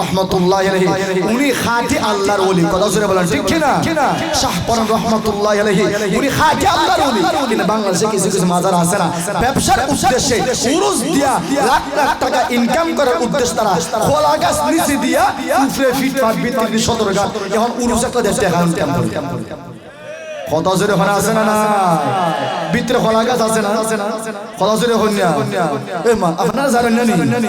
রহমতুল্লাহ উনি খাঁটি আল্লাহর ওলি। কথা জোরে বলেন, ঠিক কি না শাহ পরান রহমতুল্লাহ আলাইহি। উনি খাঁটি আল্লাহর ওলি। কিন্তু বাংলাদেশে মাজার আছে না, ব্যবসার উদ্দেশ্যে ইনকাম করার উদ্দেশ্যে তারা গাছ নিচে দিয়া উপরে ফিট এখন উরুস একটা আছে না না? ভিতরে খোলা গাছ আছে না? কত জোরে হন্যা আপনারা জানেন নি?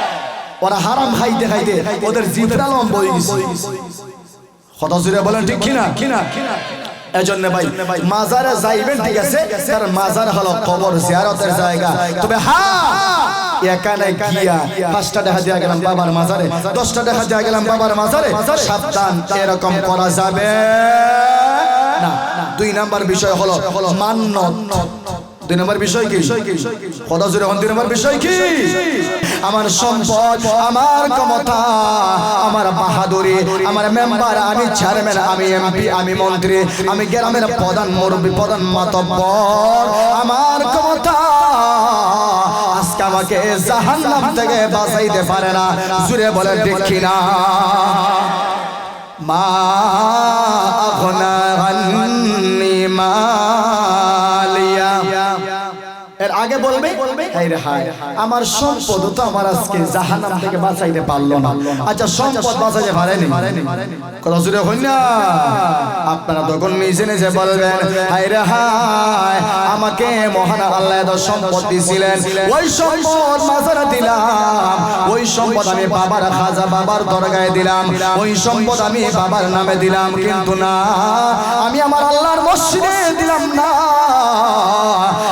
ওরা হারাম খাইতে খাইতে ওদের জিভটা লম্ব হয়ে গেছে। কথা জুড়ে বলেন ঠিক কিনা? কিনা জায়গা। এরকম করা যাবে দুই নাম্বার বিষয় হলো মান্নত। দুই নম্বর বিষয় কি? কথা জুড়ে এখন দুই নম্বর বিষয় কি? আমার সম্পদ, আমার ক্ষমতা, আমার বাহাদুরি, আমার মেম্বার, আমি চেয়ারম্যান, আমি এমপি, আমি মন্ত্রী, আমি গ্রামের প্রধান মুরব্বী, প্রধান মাতব্বর। আমার ক্ষমতা আজকে আমাকে জাহান্নাম থেকে বাঁচাইতে পারে না। জুড়ে বলে দেখি না মা আগে বলবে আমার সম্পদ তো আমার আজকে জাহান্নাম থেকে বাঁচাইতে পারল না। আচ্ছা সম্পদ বাঁচাইতে পারেনি। কথা জুড়ে হই না। আপনারা তখন নিজে নিজে বলবেন হায় রে হায় আমাকে মহান আল্লাহ এত সম্পদ দিছিলেন। ওই সম্পদ মাজারে দিলাম। ওই সম্পদ আমি বাবার খাজা বাবার দরগায় দিলাম। ওই সম্পদ আমি বাবার নামে দিলাম। কিন্তু না আমি আমার আল্লাহর মসজিদে দিলাম না।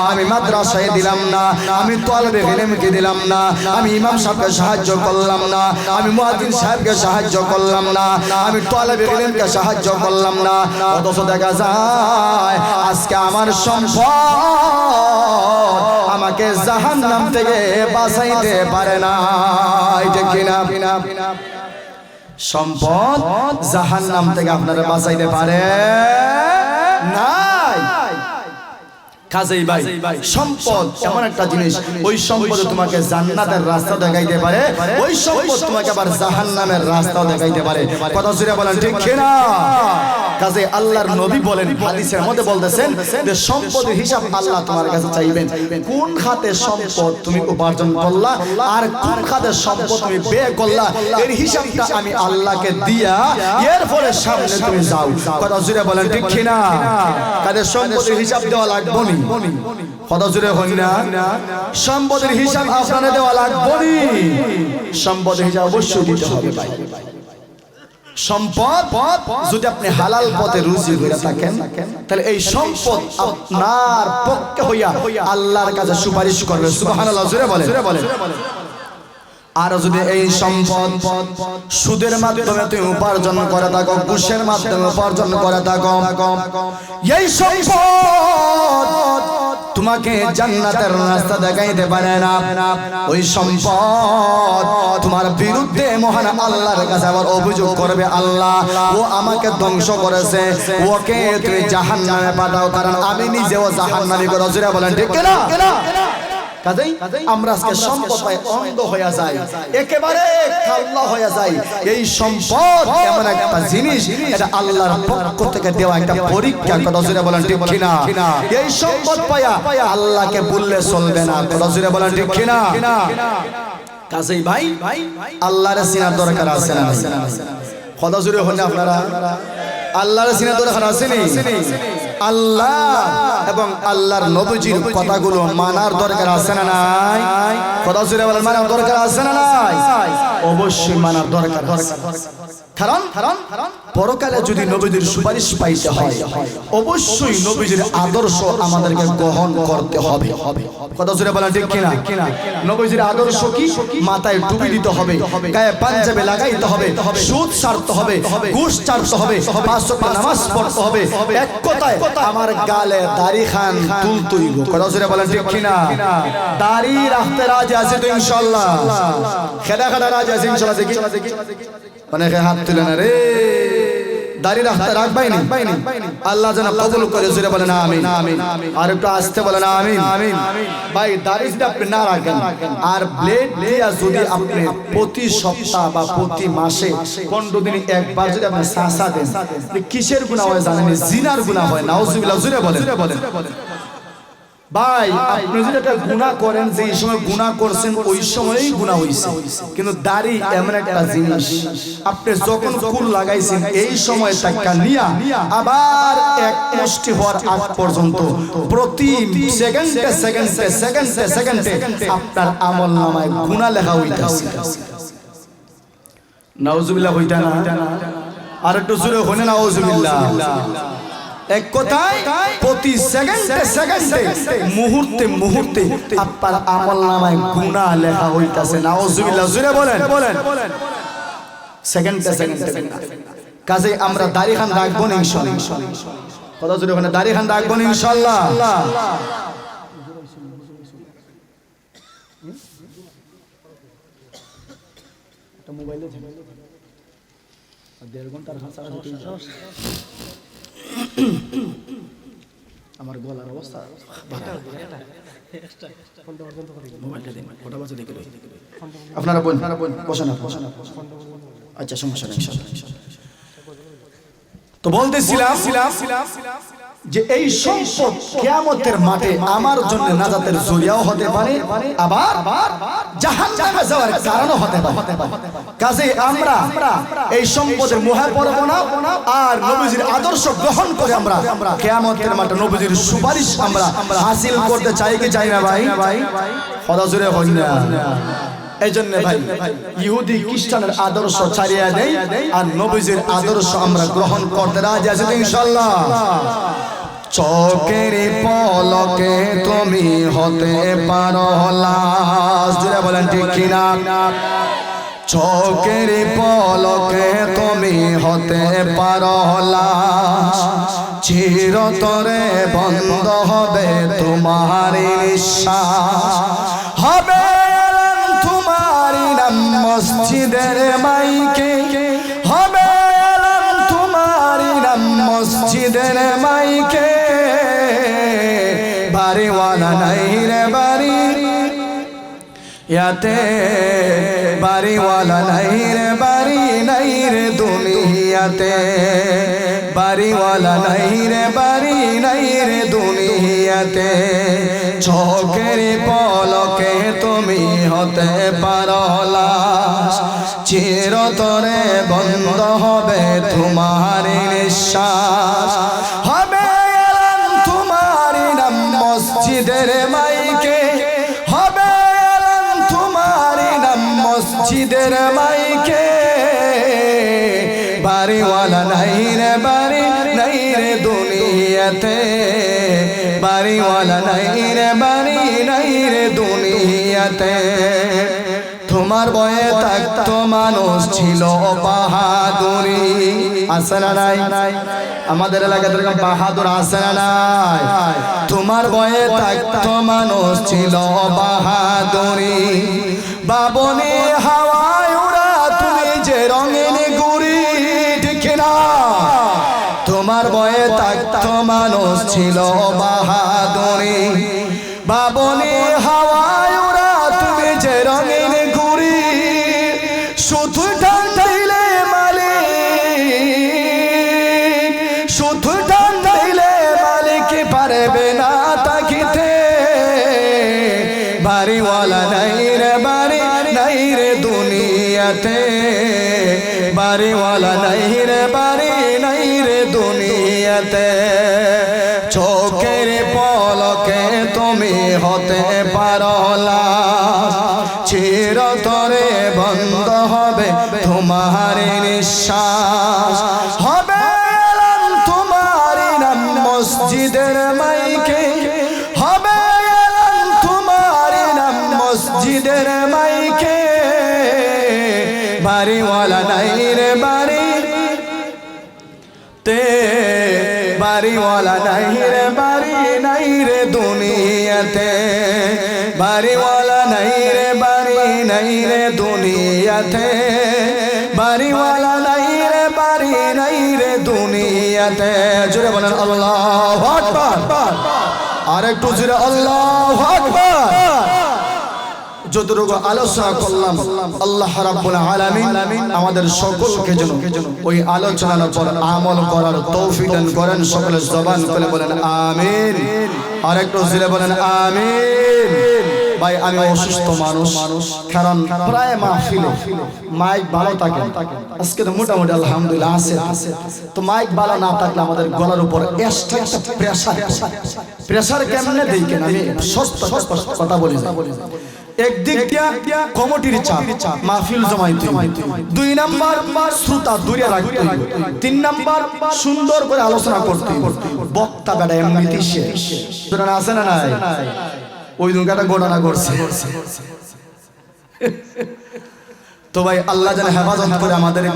আমি মাদ্রাসায় দিলাম না, আমি তলবে ইলমকে দিলাম না, আমি ইমাম সাহেবকে সাহায্য করলাম না, আমি মুয়াজ্জিন সাহেবকে সাহায্য করলাম না, আমি তলবে ইলমকে সাহায্য করলাম না। অথচ দেখা যায়, আজকে আমার সম্পদ আমাকে জাহান্নাম থেকে বাঁচাইতে পারে না। এটা কিনা সম্পদ জাহান্নাম থেকে আপনারা বাঁচাইতে পারে। কাজেই ভাই সম্পদ এমন একটা জিনিস ওই সম্পদ তোমাকে জান্নাতের রাস্তা দেখাইতে পারে ওই সম্পদ তোমাকে আবার জাহান্নামের রাস্তাও দেখাইতে পারে। কথা জুড়ে বলেন ঠিক না কাজে আল্লাহর নবী বলেন হাদিসের মধ্যে বলতেছেন যে সম্পদের হিসাব আল্লাহ তোমার কাছে চাইবেন। কোন খাতে সম্পদ তুমি উপার্জন করলা আর কোন খাতে সম্পদ তুমি ব্যয় করলা এর হিসাবটা আমি আল্লাহকে দিয়া এর ফলে সামনে তুমি যাও। কথা জুড়ে বলেন ঠিক না কাজে সম্পদের হিসাব দেওয়া লাগবে নি জুড়ে সম্পদের হিসাব আপনারা দেওয়া লাগবে সম্পদের হিসাব অবশ্যই দিতে হবে সম্পদ যদি আপনি হালাল পথে রুজি করে থাকেন, তাহলে এই সম্পদ আপনার পক্ষে হইয়া আল্লাহর কাছে সুপারিশ করবে। সুবহানাল্লাহ বলে বলে আর যদি এই সম্পদ সুদের মাধ্যমে তুমি উপার্জন করে থাকো, ঘুষের মাধ্যমে উপার্জন করে থাকো, এই সম্পদ তোমাকে জান্নাতের রাস্তা দেখাইতে পারে না। ওই সম্পদ তোমার বিরুদ্ধে মহান আল্লাহর কাছে আবার অভিযোগ করবে আল্লাহ, ও আমাকে ধ্বংস করেছে, ওকে তুমি জাহান্নামে পাঠাও, কারণ আমি নিজেও জাহান্নামী করে বলেন, ঠিক না কাজেই আমরা আজকে সম্পদ পাই অন্ধ হয়ে যায় একেবারে হয়ে যায় এই সম্পদ এমন একটা জিনিস এটা আল্লাহর পক্ষ থেকে দেওয়া একটা পরীক্ষা কথা জুড়ে বলেন ঠিক কিনা? এই সম্পদ পায়া আল্লাহকে বললে চলবে না। কথা জুড়ে বলেন ঠিক কিনা? কাজেই ভাই আল্লাহর সিনার দরকার আছে না কথা জুড়ে হলে আপনারা আল্লাহর সিনার দরকার আছে নি? আল্লাহ এবং আল্লাহর নবীজির কথাগুলো মানার দরকার আছে না নাই? কথা সুরে বলেন মানার দরকার আছে না নাই? অবশ্যই মানার দরকার কারণ কারণ পরকালে যদি নবীদের সুপারিশ পাইতে হয়, অবশ্যই নবীদের আদর্শ আমাদেরকে গ্রহণ করতে হবে। কথা জুড়ে বলা ঠিক কিনা? নবীজির আদর্শ কি? মাথায় টুপি দিতে হবে, গায়ে পাঞ্জাবে লাগাইতে হবে, সুদ ছাড়তে হবে, ঘুষ ছাড়তে হবে নামাজ পড়তে হবে। এক কথায় আমার গালে দাড়ি খান তুলতুই কথা জুড়ে বলেন ঠিক কিনা? দাড়ি রাখতে রাজি আছে তো ইনশাআল্লাহ। খেদা খেদা রাজি আছে ইনশাআল্লাহ দেখি। অনেকে হাত তুলে না রে। দাড়ি রাখতে রাখবাই নি। আল্লাহ যেন কবুল করে জুড়ে বলে না আমিন। আর একটু আসতে বলে না আমিন। ভাই, দাড়ি যদি আপনি না রাখেন, আর ব্লেড দিয়া যদি আপনি প্রতি সপ্তাহ বা প্রতি মাসে পনেরো দিনে একবার যদি আপনি সাসা দেন কিসের গুণা হয় জানেন জিনার গুণা হয়। নাউজুবিল্লাহ জুড়ে বলেন বলেন। ভাই আপনি যদি একটা গুনাহ করেন যে সময় গুনাহ করছেন ওই সময়ই গুনাহ হইছে। কিন্তু দাড়ি এমন একটা জিনিস আপনি যখন কুল লাগাইছেন এই সময় টাকা নিয়া আবার এক মুষ্টি হওয়ার আগ পর্যন্ত প্রতি সেকেন্ডে সেকেন্ডে সেকেন্ডে সেকেন্ডে আপনার আমল নামায় গুনাহ লেখা হইতাছে। নাউজুবিল্লাহ হইতা না আর একটু জোরে হনে নাউজুবিল্লাহ। এক কথায় প্রতি সেকেন্ডে সেকেন্ডে মুহূর্তে মুহূর্তে আপনার আমল নামায় গুনাহ লেখা হইতাছে। নাউজুবিল্লাহ জুড়ে বলেন। বলেন সেকেন্ডে সেকেন্ডে কাজে আমরা দাড়ি খান রাখব না ইনশাআল্লাহ কথা জুড়ে ওখানে দাড়ি খান রাখব না ইনশাআল্লাহ মোবাইলে দেড় ঘণ্টার হাসা আমার গলার অবস্থা আপনারা বোন আপনারা বোন বসে না বসে না আচ্ছা সমস্যা নেই। তো বলতেছিলাম যে এই সম্পদ কিয়ামতের মাঠে আমার জন্য নাজাতের জরিয়াও হতে পারে, আবার জাহান্নামে যাওয়ার কারণও হতে পারে। কাজে আমরা এই সম্পদের মোহে পড়ব না আর নবীজির আদর্শ গ্রহণ করে আমরা কিয়ামতের মাঠে নবীজির সুপারিশ আমরা হাসিল করতে চাই কি চাই না ভাই? কথা জুড়ে হই না। এই ভাই, ইহুদি খ্রিস্টানের আদর্শ ছাড়িয়ে দেয় আর নবীজির আদর্শ আমরা গ্রহণ করতে রাজি আছি ইনশাল্লাহ চকের পলকে তুমি হতে পারো লাশ। জুড়ে বলেন ঠিক কিনা? চকের পলকে তুমি হতে পারো লাশ। চিরতরে বন্ধ হবে তোমার নিঃশ্বাস। হবে মসজিদের মাইকে হবে তোমার নাম মসজিদের মাইকে। বাড়িওয়ালা নাই রে বাড়ি। ইয়াতে বাড়িওয়ালা নাই রে বাড়ি, নাই রে দুনিয়াতে। বাড়িওয়ালা নাই রে, বাড়ি নাই রে দুনিয়াতে। চোখের পলকে তুমি হতে পারো লাশ। চিরতরে বন্ধ হবে তোমার নিঃশ্বাস। হবে তোমার নাম মসজিদের মাইকে। হবে তোমার নাম মসজিদের মাইকে। বাড়িওয়ালা নাই রে, বাড়ি বাড়িওয়ালা নাই রে বাড়ি নাই রে দুনিয়াতে। তোমার বয়ে থাকতো মানুষ ছিল বাহাদুরি আছে না নাই? আমাদের এলাকাতে এরকম বাহাদুর আছে না নাই? তোমার বয়ে থাকতো মানুষ ছিল বাহাদুরি বাবনে হাওয়ায় উড়া তুমি যে রঙিন তোমার বয়ে থাকতো মানুষ ছিল বাহাদুরি। বাবনে বাড়িওয়ালা নাই রে, বাড়ি নাই রে দুনিয়াতে। চোখের পলকে তুমি হতে পারো লাশ চিরতরে বন্ধ হবে তোমার নিঃশ্বাস। হবে তোমার নাম মসজিদের মাইকে। হবে তোমার নাম মসজিদের মাইকে। বাড়িওয়ালা নাই বাড়িওয়ালা নাই রে, বাড়ি নাই রে দুনিয়াতে। বাড়িওয়ালা নাই রে, বাড়ি নাই রে দুনিয়াতে। বাড়িওয়ালা নাই রে, বাড়ি নাই রে দুনিয়াতে। জুড়ে বলেন, আল্লাহ আর একটু জুড়ে আল্লাহ আকবার। যতটুকু আলোচনা করলাম, আল্লাহ রাব্বুল আলামিন আমাদের সকলকে যেন ওই আলোচনার উপর আমল করার তৌফিক দান করেন সকলে জবান করে বলেন, আমিন। আর একটু জোরে বলেন, আমিন। ভাই, আমি অসুস্থ মানুষ, কারণ প্রায় মাহফিলে মাইক ভালো থাকে। আজকে তো মোটামুটি আলহামদুলিল্লাহ আছে। তো মাইক ভালো না থাকলে আমাদের গলার উপর প্রেসার প্রেসার কেমনে দেই কেন আমি সস্তা কথা বলি। একদিক দিয়া কমিটির চাপ, মাহফিল জমাইতে দুই নাম্বার শ্রোতা দূরে রাখতে তিন নাম্বার সুন্দর করে আলোচনা করতে বক্তা বেটা এমনিতেই শেষ। আছে না নাই? ওই একটা ঘটনা করছে তো ভাই, আল্লাহ যেন হেফাজত করে আমাদেরকে।